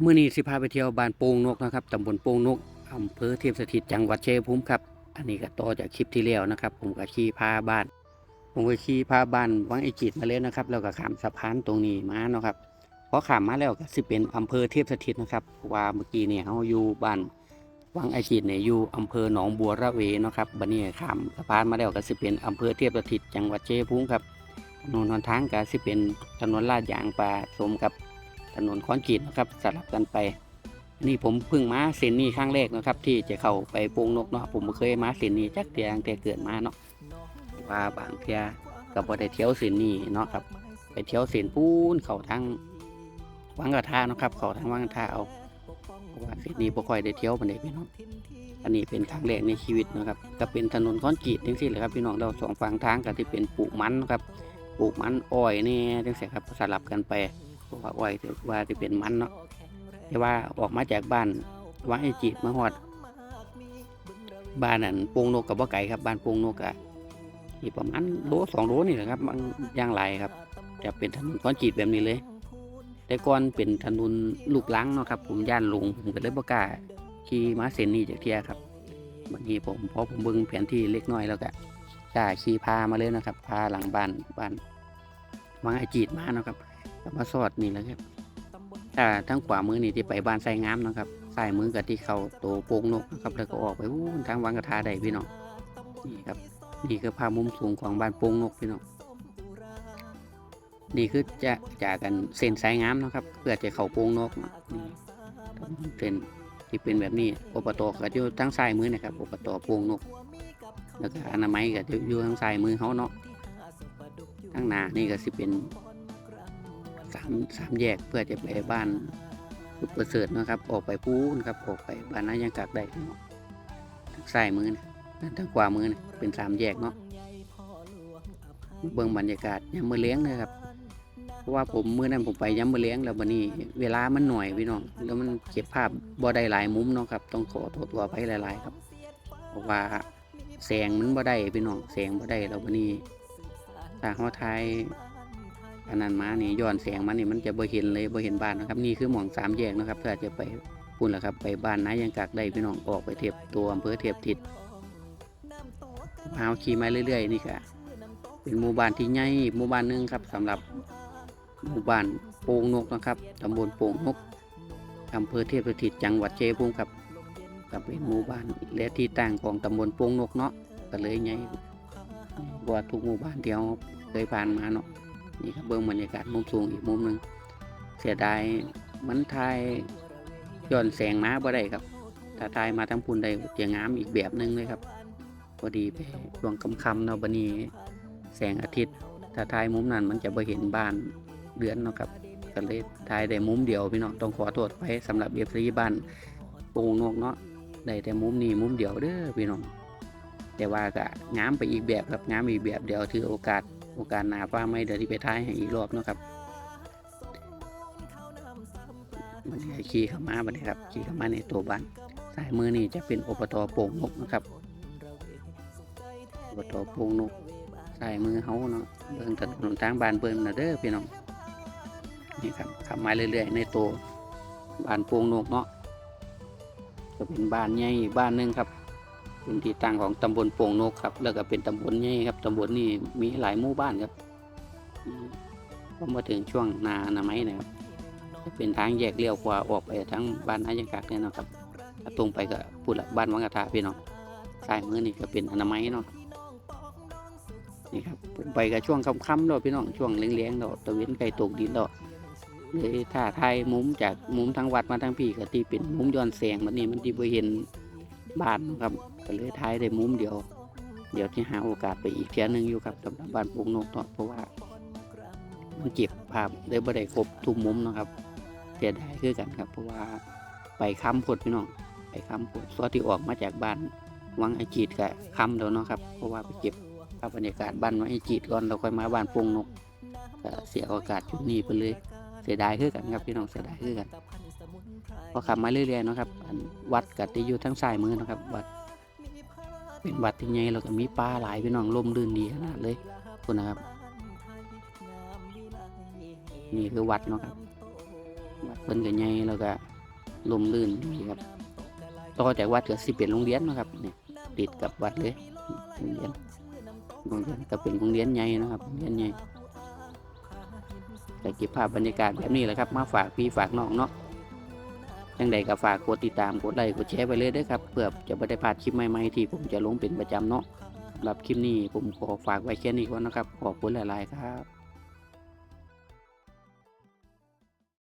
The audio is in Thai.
เมื่อนี้สิพาไปเที่ยวบ้านโป่งนกนะครับตำบลโป่งนกอำเภอเทพสถิตจังหวัดเชัยงภูมิครับ อันนี้ก็ต่อจากคลิปที่แล้วนะครับ ผมก็ขี่พาบ้าน ผมก็ขี่พาบ้านวังไอจิตมาเลยนะครับ แล้วก็ข้ามสะพานตรงนี้มาเนาะครับพอข้ามมาแล้วก็สิเป็นอำเภอเทพสถิตนะครับว่าเมื่อกี้เนี่ยเขาอยู่บ้านวังไอจิตเนี่ยอยู่อำเภอหนองบัวระเวนะครับบัดนี้ข้ามสะพานมาแล้วก็สิเป็นอำเภอเทพสถิตจังหวัดเชัยงภูมิครับถนนหนทางก็สิเป็นถนนลาดยางป่าสมกับ ถนนคอนกรีตนะครับสลับกันไป นี่ผมเพิ่งมาเส้นนี้ครั้งแรกนะครับ ที่จะเข้าไปโปงนกเนาะผมบ่เคยมาเส้นนี้จักเตียงแต่เกิดมาเนาะว่าบางเทียก็บ่ได้เที่ยวเส้นนี้เนาะครับ ไปเที่ยวเส้นปูนเข้าทางวังกระทาเนาะครับเข้าทางวังกระทาเอาว่าเส้นนี้บ่ค่อยได้เที่ยวปานใดพี่น้องอันนี้เป็นครั้งแรกในชีวิตนะครับก็เป็นถนนคอนกรีตจังซี่แหละครับพี่น้องเราสองฝั่งทางก็ที่เป็นปลูกมันนะครับปลูกมันอ้อยนี่จังซี่ครับสลับกันไป ว่าอ้อยถือว่าจะเป็นมันเนาะแต่ว่าออกมาจากบ้านวังไอจีดมาฮอด บ้านนั่นโปงนกกับบ่ไก่ครับ บ้านโปงนกอะอีกประมาณโลสองโลนี่แหละครับบางอย่างไรครับ จะเป็นถนนคอนกรีตแบบนี้เลย แต่ก่อนเป็นถนนลูกลังเนาะครับ ผมย่านลงผมก็เลยบ่กล้าขี่มาเส้นนี้จากเที่ยครับบางทีผมพอผมเบิ่งแผนที่เล็กน้อยแล้วก็กล้าขี่พามาเลยนะครับ พาหลังบ้านบ้านวังไอจีดมาเนาะครับ ก็มาสอดนี่แหละครับถ้าทั้งขวามือนี่ที่ไปบ้านไซงามเนาะครับซ้ายมือกับที่เขาโตโป่งนกนะครับแล้วก็ออกไปวู้นทางวังกระทาได้พี่น้องนี่ครับ นี่คือภาพมุมสูงของบ้านโป่งนกพี่น้องนี่คือจะจากกันเส้นสายงามเนาะครับ เพื่อจะเข้าโป่งนกเนาะนี่เส้นที่เป็นแบบนี้อบตก็อยู่ทางซ้ายมือนะครับอบตโป่งนกแล้วก็อนามัยก็จะอยู่ทางซ้ายมือเขาเนาะทางหน้านี่ก็สิเป็น สามสามแยกเพื่อจะไปบ้านสุประเสริฐนะครับ ออกไปพูนครับออกไปบ้านนายังกักได้เนาะทางซ้ายมือนะทางขวามือนะเป็นสามแยกเนาะเบิ่งบรรยากาศยามมื้อเลี้ยงนะครับเพราะว่าผมเมื้อนั้นผมไปยามมื้อเลี้ยงแล้ววันนี้ เวลามันหน่อยพี่น้องแล้วมันเก็บภาพบ่ได้หลายมุมเนาะครับต้องขอโทษตัวไปหลาย ๆ ครับ เพราะว่าแสงมันบ่ได้พี่น้องแสงบ่ได้แล้ววันนี้ถ้าเฮาถ่าย อันนั้นมานี่ย้อนแสงมานี่มันจะบ่เห็นเลยบ่เห็นบ้านนะครับนี่คือหม่องสามแยกนะครับถ้าจะไปพูดแหละครับไปบ้านนายังกักได้พี่น้องออกไปเทียบตัวอำเภอเทียบทิศพาขี่มาเรื่อยๆนี่ก็เป็นหมู่บ้านที่ใหญ่หมู่บ้านนึงครับสำหรับหมู่บ้านโป่งนกนะครับตำบลโป่งนกอำเภอเทพสถิตจังหวัดเชัยงภูมิครับก็เป็นหมู่บ้านและที่ตั้งของตำบลโป่งนกเนาะก็เลยใหญ่กว่าทุกหมู่บ้านที่เราเคยผ่านมาเนาะ นี่ครับเบื้องบรรยากาศมุมสูงอีกมุมหนึ่งเสียดายมันทายย้อนแสงมาบ่ได้ครับถ้าทายมาทั้งพุ่นได้จะงามอีกแบบหนึ่งเลยครับพอดีไปช่วงคำๆเนาะบันนี้แสงอาทิตย์ถ้าทายมุมนั้นมันจะบ่เห็นบ้านเดือนเนาะครับก็เลยทายได้มุมเดียวพี่น้องต้องขอโทษไปสำหรับเอฟซีบ้านปูนกเนาะได้แต่มุมนี้มุมเดียวเด้อพี่น้องแต่ว่าก็งามไปอีกแบบครับงามอีกแบบเดียวถือโอกาส โอกาสหนาฟ้าไม่เดี๋ยวที่ไปท้ายให้อีกรอบเนาะครับมันนี้ขี่เข้ามาบัดนี้ครับขี่เข้ามาในตัวบ้านสายมือนี่จะเป็นอบตโป่งนกนะครับอบตโป่งนกสายมือเฮาเนาะเบิ่งถนนทางบ้านเบิ่งนะเด้อพี่น้องนี่ครับขับมาเรื่อยๆในตัวบ้านโป่งนกเนาะก็เป็นบ้านใหญ่บ้านหนึ่งครับ เป็นที่ตั้งของตำบลโป่งนกครับ แล้วก็เป็นตำบลใหญ่ครับตำบลนี่มีหลายหมู่บ้านครับพอมาถึงช่วงนานาไมัยนะครับจะเป็นทางแยกเลี้ยวขวาออกไปทั้งบ้านนายังกักเนี่ยนะครับตรงไปก็พูดละบ้านวังกระทาพี่น้องซ้ายมือนี่ก็เป็นอนามัยเนาะนี่ครับผมไปก็ช่วงค่ำๆแล้วพี่น้องช่วงเลี้ยงๆแล้วตะเวนไก่ตกดินแล้วเลยถ้าถ่ายมุมจากมุมทางวัดมาทางพี่ก็ที่เป็นมุมย้อนแสงแบบนี้มันที่บ่เห็นบ้านครับ ก็เลยท้ายได้มุมเดียว เดี๋ยวที่หาโอกาสไปอีกเที่ยหนึงอยู่ครับสำหรับบ้านปุงนกเนาะเพราะว่ามันเก็บภาพได้บ่ได้ครบทุกมุมนะครับเสียดายคือกันครับ เพราะว่าไปค้ำพดพี่น้องไปค้ำพดซอที่ออกมาจากบ้านวังไอจีดกับค้ำแล้วเนาะครับ เพราะว่าไปเก็บภาพบรรยากาศบ้านวังไอจีดก่อนเราค่อยมาบ้านปุงนกเสียโอกาสจุดนี้ไปเลยเสียดายคือกันครับพี่น้องเสียดายคือกันพอขับมาเรื่อยๆเนาะครับ วัดกับที่อยู่ทั้งซ้ายมือนะครับ วัด เป็นวัดที่ใหญ่แล้วก็มีป่าหลายพี่น้องร่มรื่นดีขนาดเลยคุณนะครับ นี่คือวัดเนาะครับวัดเพิ่นก็ใหญ่แล้วก็ลมลื่นดีครับต่อจากวัดก็สิเป็นโรงเรียนนะครับเนี่ยติดกับวัดเลยโรงเรียนโรงเรียนก็เป็นโรงเรียนใหญ่นะครับโรงเรียนใหญ่แต่เก็บภาพบรรยากาศแบบนี้แหละครับ มาฝากพี่ฝากน้องเนาะ ยังไดก็ฝากกดติดตามกดไลค์กดแชร์ไปเลยด้วยครับเพื่อจะไม่ได้พลาดคลิปใหม่ๆที่ผมจะลงเป็นประจำเนาะสำหรับคลิปนี้ผมขอฝากไว้แค่นี้ก่อนนะครับขอบคุณหลายๆครับ